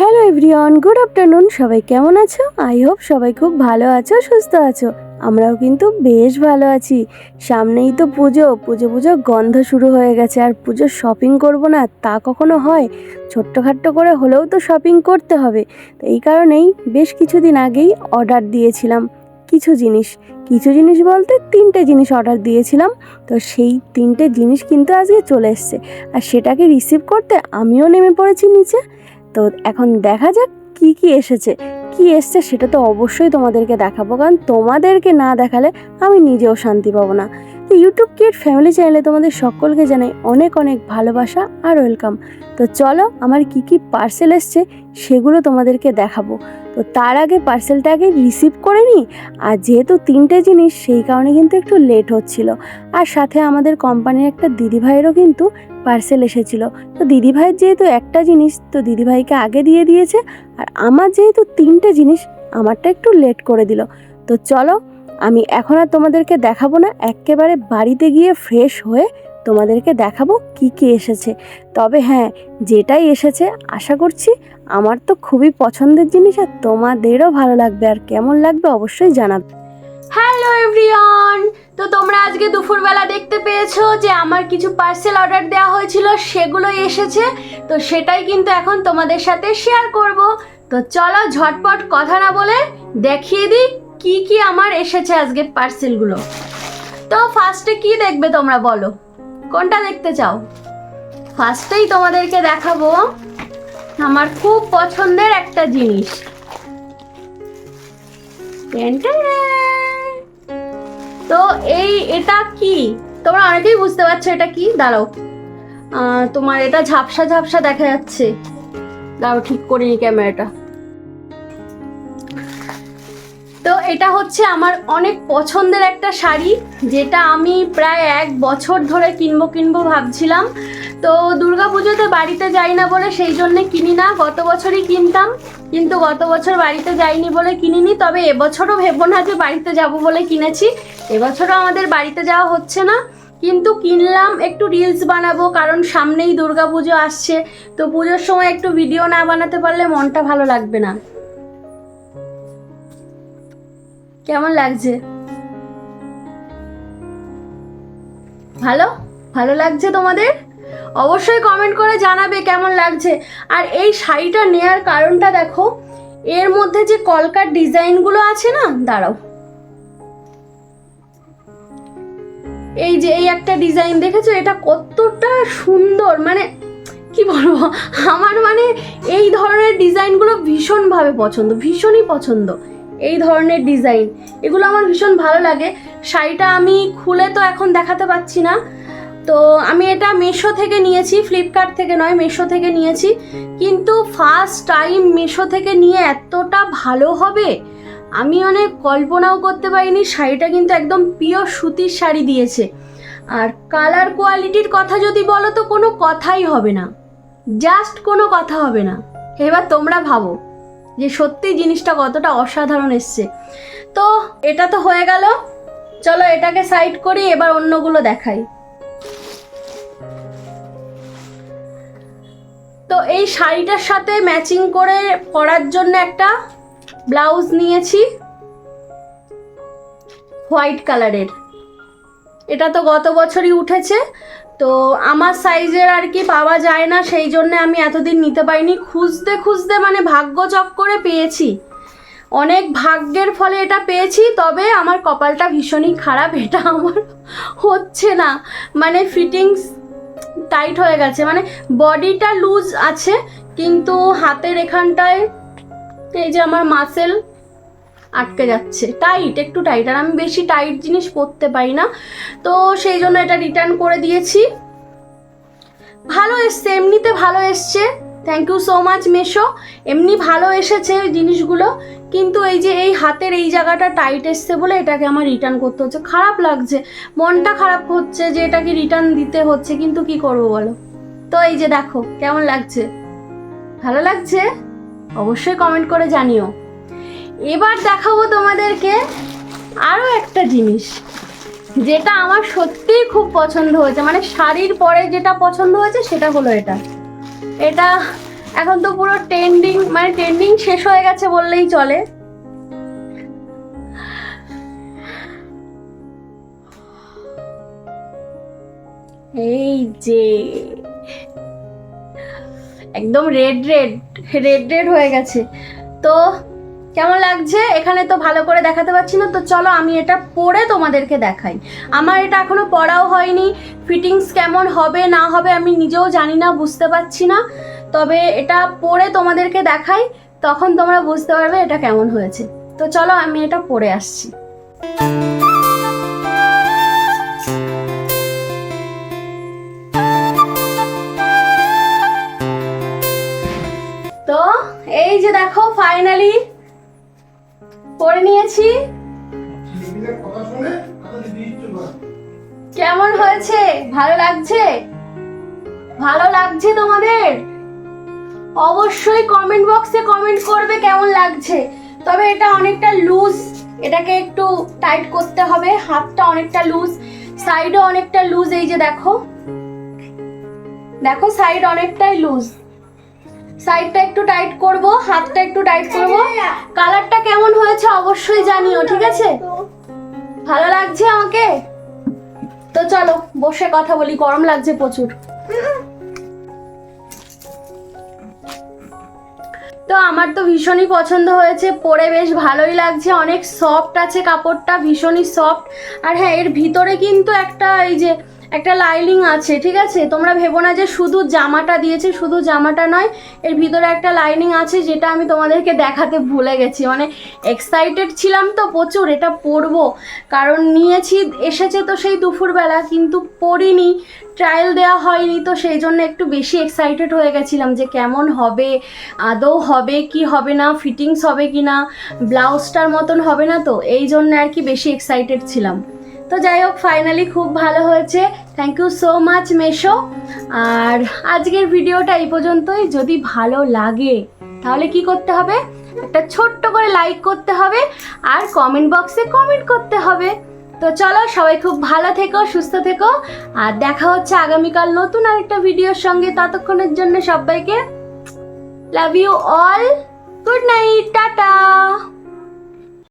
Hello everyone good afternoon সবাই কেমন আছো? আই হোপ সবাই খুব ভালো আছো, সুস্থ আছো। আমরাও কিন্তু বেশ ভালো আছি। সামনেই তো পুজো। পুজো পুজো গন্ধ শুরু হয়ে গেছে। আর পুজোর শপিং করব না, তা কখনো হয়? ছোট্টখাট্ট করে হলেও তো শপিং করতে হবে। তো এই কারণেই বেশ কিছুদিন আগেই অর্ডার দিয়েছিলাম। কিছু জিনিস। কিছু জিনিস বলতে তিনটে জিনিস অর্ডার দিয়েছিলাম। তো সেই তিনটে জিনিস কিন্তু আজকে চলে এসছে। আর সেটাকে রিসিভ করতে আমিও নেমে পড়েছি নিচে। তো এখন দেখা যাক কি কি এসেছে। কি এসছে সেটা তো অবশ্যই তোমাদেরকে দেখাবো, কারণ তোমাদেরকে না দেখালে আমি নিজেও শান্তি পাবো না। তো ইউটিউব কিড ফ্যামিলি চ্যানেলে তোমাদের সকলকে জানাই অনেক অনেক ভালোবাসা আর ওয়েলকাম তো চলো আমার কি কি পার্সেল এসছে সেগুলো তোমাদেরকে দেখাবো। তো তার আগে পার্সেলটা আগে রিসিভ করে নিই। আর যেহেতু তিনটে জিনিস, সেই কারণে কিন্তু একটু লেট হচ্ছিল। আর সাথে আমাদের কোম্পানির একটা দিদিভাইয়েরও কিন্তু পার্সেল এসেছিল। তো দিদিভাইয়ের যেহেতু একটা জিনিস, তো দিদিভাইকে আগে দিয়ে দিয়েছে, আর আমার যেহেতু তিনটে জিনিস, আমারটা একটু লেট করে দিল। তো চলো, আমি এখন আর তোমাদেরকে দেখাবো না, একেবারে বাড়িতে গিয়ে ফ্রেশ হয়ে তোমাদেরকে দেখাবো কি কি এসেছে। তবে হ্যাঁ যেটাই এসেছে, আশা করছি আমার তো খুবই পছন্দের জিনিস আর তোমাদেরও ভালো লাগবে, আর কেমন লাগবে অবশ্যই জানাবে। হ্যালো এভরিওয়ান তো তোমরা আজকে দুপুরবেলা দেখতে পেয়েছ যে আমার কিছু পার্সেল অর্ডার দেওয়া হয়েছিল, সেগুলো এসেছে। তো সেটাই কিন্তু এখন তোমাদের সাথে শেয়ার করব। তো চলো ঝটপট কথা না বলে দেখিয়ে দিই কি কি আমার এসেছে আজকে পার্সেলগুলো তো ফার্স্টে কি দেখবে তোমরা বলো? কোনটা দেখতে চাও? ফার্স্টেই তোমাদেরকে দেখাবো আমার খুব পছন্দের একটা জিনিস। তো এই, এটা কি? তোমরা অনেকেই বুঝতে পারছ এটা কি? দাঁড়াও। তোমার এটা ঝাপসা ঝাপসা দেখা যাচ্ছে। দাঁড়াও, ঠিক করিনি ক্যামেরাটা। তো এটা হচ্ছে আমার অনেক পছন্দের একটা শাড়ি, যেটা আমি প্রায় এক বছর ধরে কিনবো কিনবো ভাবছিলাম। তো দুর্গা পুজোতে বাড়িতে যাই না বলে সেই জন্য কিনি না, গত বছরই কিনতাম, কিন্তু গত বছর বাড়িতে যাইনি বলে কিনিনি, তবে এবছরও ভেবো না যে বাড়িতে যাব বলে কিনেছি। এবছরও আমাদের বাড়িতে যাওয়া হচ্ছে না, কিন্তু কিনলাম, একটু রিলস বানাবো, কারণ সামনেই দুর্গা পুজো আসছে। তো পুজোর সময় একটু ভিডিও না বানাতে পারলে মনটা ভালো লাগবে না। কেমন লাগছে? ভালো? ভালো লাগছে তোমাদের? অবশ্যই কমেন্ট করে জানাবে কেমন লাগছে। আর এই শাড়িটা নেয়ার কারণটা দেখো, এর মধ্যে যে কলকার ডিজাইনগুলো আছে না, দাঁড়াও। এই যে এই একটা ডিজাইন, দেখেছ? এটা কতটা সুন্দর মানে কি বলব? আমার মানে এই ধরনের ডিজাইনগুলো ভীষণভাবে পছন্দ, ভীষণই পছন্দ। এই ধরনের ডিজাইন এগুলো আমার ভীষণ ভালো লাগে। শাড়িটা আমি খুলে তো এখন দেখাতে পাচ্ছি না। তো আমি এটা মেশো থেকে নিয়েছি ফ্লিপকার্ট থেকে নয় মেশো থেকে নিয়েছি। কিন্তু ফার্স্ট টাইম মেশো থেকে নিয়ে এতটা ভালো হবে, আমি অনেক কল্পনাও করতে পারিনি, শাড়িটা কিন্তু একদম পিওর সুতির শাড়ি দিয়েছে। আর কালার কোয়ালিটির কথা যদি বলো তো কোনো কথাই হবে না। জাস্ট কোনো কথা হবে না। এবার তোমরা ভাবো। যে সত্যি জিনিসটা কতটা অসাধারণ এসছে। তো এটা তো হয়ে গেল। চলো এটাকে সাইড করি, এবার অন্যগুলো দেখাই। তো এই শাড়িটার সাথে ম্যাচিং করে পরার জন্য একটা ব্লাউজ নিয়েছি। হোয়াইট কালারের এটা তো গত বছরই উঠেছে। তো আমার সাইজের আর কি পাওয়া যায় না, সেই জন্য আমি এতদিন নিতে পারিনি। খুঁজতে খুঁজতে মানে ভাগ্য চক্করে পেয়েছি। অনেক ভাগ্যের ফলে এটা পেয়েছি, তবে আমার কপালটা ভীষণই খারাপ, এটা আমার হচ্ছে না। মানে ফিটিংস টাইট হয়ে গেছে মানে বডিটা লুজ আছে, কিন্তু হাতের এখানটায় এই যে আমার মাসেল আটকে যাচ্ছে। টাইট একটু টাইট আর আমি বেশি টাইট জিনিস পরতে পারি না। তো সেই জন্য এটা রিটার্ন করে দিয়েছি। ভালো এসছে, এমনিতে ভালো এসছে। থ্যাংক ইউ সো মাচ মেশো এমনি ভালো এসেছে জিনিসগুলো। কিন্তু এই যে এই হাতের এই জায়গাটা টাইট এসছে বলে এটাকে আমার রিটার্ন করতে হচ্ছে। খারাপ লাগছে। মনটা খারাপ হচ্ছে যে এটাকে রিটার্ন দিতে হচ্ছে। কিন্তু কি করব বলো? তো এই যে দেখো, কেমন লাগছে? ভালো লাগছে? অবশ্যই কমেন্ট করে জানিও। এবার দেখাবো তোমাদেরকে আরও একটা জিনিস, যেটা আমার সত্যিই খুব পছন্দ হয়েছে। মানে শাড়ির পরে যেটা পছন্দ হয়েছে সেটা হলো এটা। এটা এখন তো পুরো ট্রেন্ডিং মানে ট্রেন্ডিং শেষ হয়ে গেছে বললেই চলে। এই যে, একদম রেড রেড রেড রেড হয়ে গেছে। তো কেমন লাগছে? এখানে তো ভালো করে দেখাতে পারছি না, তো চলো আমি এটা পরে তোমাদেরকে দেখাই। আমার এটা এখনও পড়াও হয়নি, ফিটিংস কেমন হবে, না হবে আমি নিজেও জানি না, বুঝতে পারছি না। তবে এটা পরে তোমাদেরকে দেখাই, তখন তোমরা বুঝতে পারবে এটা কেমন হয়েছে। তো চলো আমি এটা পরে আসছি। তো এই যে দেখো ফাইনালি পরে নিয়েছি। কেমন হয়েছে? ভালো লাগছে? ভালো লাগছে তোমাদের? অবশ্যই কমেন্ট বক্সে কমেন্ট করবে কেমন লাগছে। তবে এটা অনেকটা লুজ এটাকে একটু টাইট করতে হবে। হাতটা অনেকটা লুজ সাইডও অনেকটা লুজ এই যে দেখো। দেখো সাইড অনেকটাই লুজ সাইডটা একটু টাইট করব হাতটা একটু টাইট করব। কালারটা কেমন হয়েছে অবশ্যই জানিও ঠিক আছে? ভালো লাগছে আমাকে? তো চলো বসে কথা বলি গরম লাগছে প্রচুর। তো আমার তো ভীষণই পছন্দ হয়েছে পরে বেশ ভালোই লাগছে অনেক সফট আছে কাপড়টা ভীষণই সফট আর হ্যাঁ এর ভিতরে কিন্তু একটা এই যে একটা লাইলিং আছে, ঠিক আছে? তোমরা ভেবো না যে শুধু জামাটা দিয়েছে, শুধু জামাটা নয়, এর ভিতরে একটা লাইনিং আছে যেটা আমি তোমাদেরকে দেখাতে ভুলে গেছি। মানে এক্সাইটেড ছিলাম তো প্রচুর, এটা পরবো। কারণ নিয়েছি, এসেছে তো সেই দুপুরবেলা, কিন্তু পরিনি ট্রায়াল দেওয়া হয়নি, তো সেই জন্য একটু বেশি এক্সাইটেড হয়ে গেছিলাম যে কেমন হবে, আদৌ হবে, কি হবে না ফিটিংস হবে কি না ব্লাউজটার মতন হবে না তো, এই জন্য আর কি বেশি এক্সাইটেড ছিলাম। তো যাই হোক ফাইনালি খুব ভালো হয়েছে। থ্যাংক ইউ সো মাচ মেশো আর আজকের ভিডিওটা এই পর্যন্তই। যদি ভালো লাগে, তাহলে কি করতে হবে? একটা ছোট্ট করে লাইক করতে হবে আর কমেন্ট বক্সে কমেন্ট করতে হবে। তো চলো, সবাই খুব ভালো থেকো, সুস্থ থেকো। আর দেখা হচ্ছে আগামীকাল নতুন আরেকটা ভিডিওর সঙ্গে। ততক্ষণের জন্য সবাইকে love you all good night tata.